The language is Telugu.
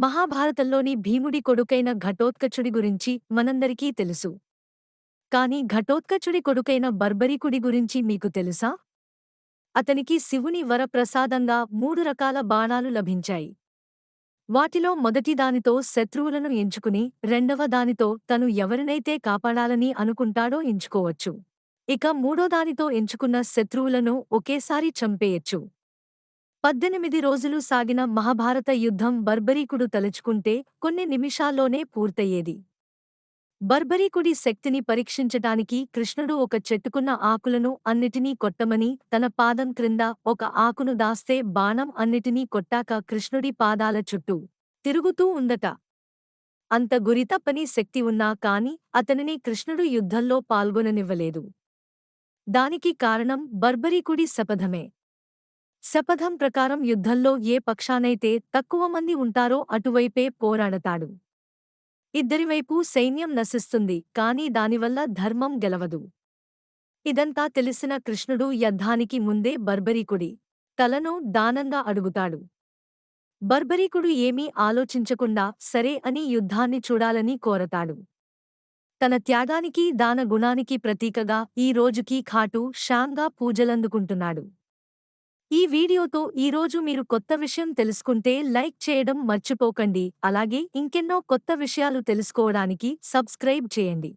మహాభారతంలోని భీముడి కొడుకైన ఘటోత్కచుడి గురించి మనందరికీ తెలుసు. కాని ఘటోత్కచుడి కొడుకైన బర్బరీకుడి గురించి మీకు తెలుసా? అతనికి శివుని వరప్రసాదంగా మూడు రకాల బాణాలు లభించాయి. వాటిలో మొదటిదానితో శత్రువులను ఎంచుకుని రెండవ దానితో తను ఎవరినైతే కాపాడాలని అనుకుంటాడో ఎంచుకోవచ్చు. ఇక మూడో దానితో ఎంచుకున్న శత్రువులను ఒకేసారి చంపేయచ్చు. పద్దెనిమిది రోజులు సాగిన మహాభారత యుద్ధం బర్బరీకుడు తలుచుకుంటే కొన్ని నిమిషాల్లోనే పూర్తయ్యేది. బర్బరీకుడి శక్తిని పరీక్షించటానికి కృష్ణుడు ఒక చెట్టుకున్న ఆకులను అన్నిటినీ కొట్టమని తన పాదం క్రింద ఒక ఆకును దాస్తే బాణం అన్నిటినీ కొట్టాక కృష్ణుడి పాదాల చుట్టూ తిరుగుతూ ఉందట. అంత గురితప్పని శక్తి ఉన్నా కాని అతనిని కృష్ణుడు యుద్ధంలో పాల్గొననివ్వలేదు. దానికి కారణం బర్బరీకుడి శపథమే. శపథం ప్రకారం యుద్ధంలో ఏ పక్షానైతే తక్కువ మంది ఉంటారో అటువైపే పోరాడతాడు. ఇద్దరివైపు సైన్యం నశిస్తుంది కాని దానివల్ల ధర్మం గెలవదు. ఇదంతా తెలిసిన కృష్ణుడు యుద్ధానికి ముందే బర్బరీకుడి తలను దానంగా అడుగుతాడు. బర్బరీకుడు ఏమీ ఆలోచించకుండా సరే అని యుద్ధాన్ని చూడాలని కోరతాడు. తన త్యాగానికి దాన గుణానికి ప్రతీకగా ఈ రోజుకి ఖాటు షాంగా పూజలందుకుంటున్నాడు. ఈ వీడియోతో ఈరోజు మీరు కొత్త విషయం తెలుసుకుంటే లైక్ చేయడం మర్చిపోకండి. అలాగే ఇంకెన్నో కొత్త విషయాలు తెలుసుకోవడానికి సబ్స్క్రైబ్ చేయండి.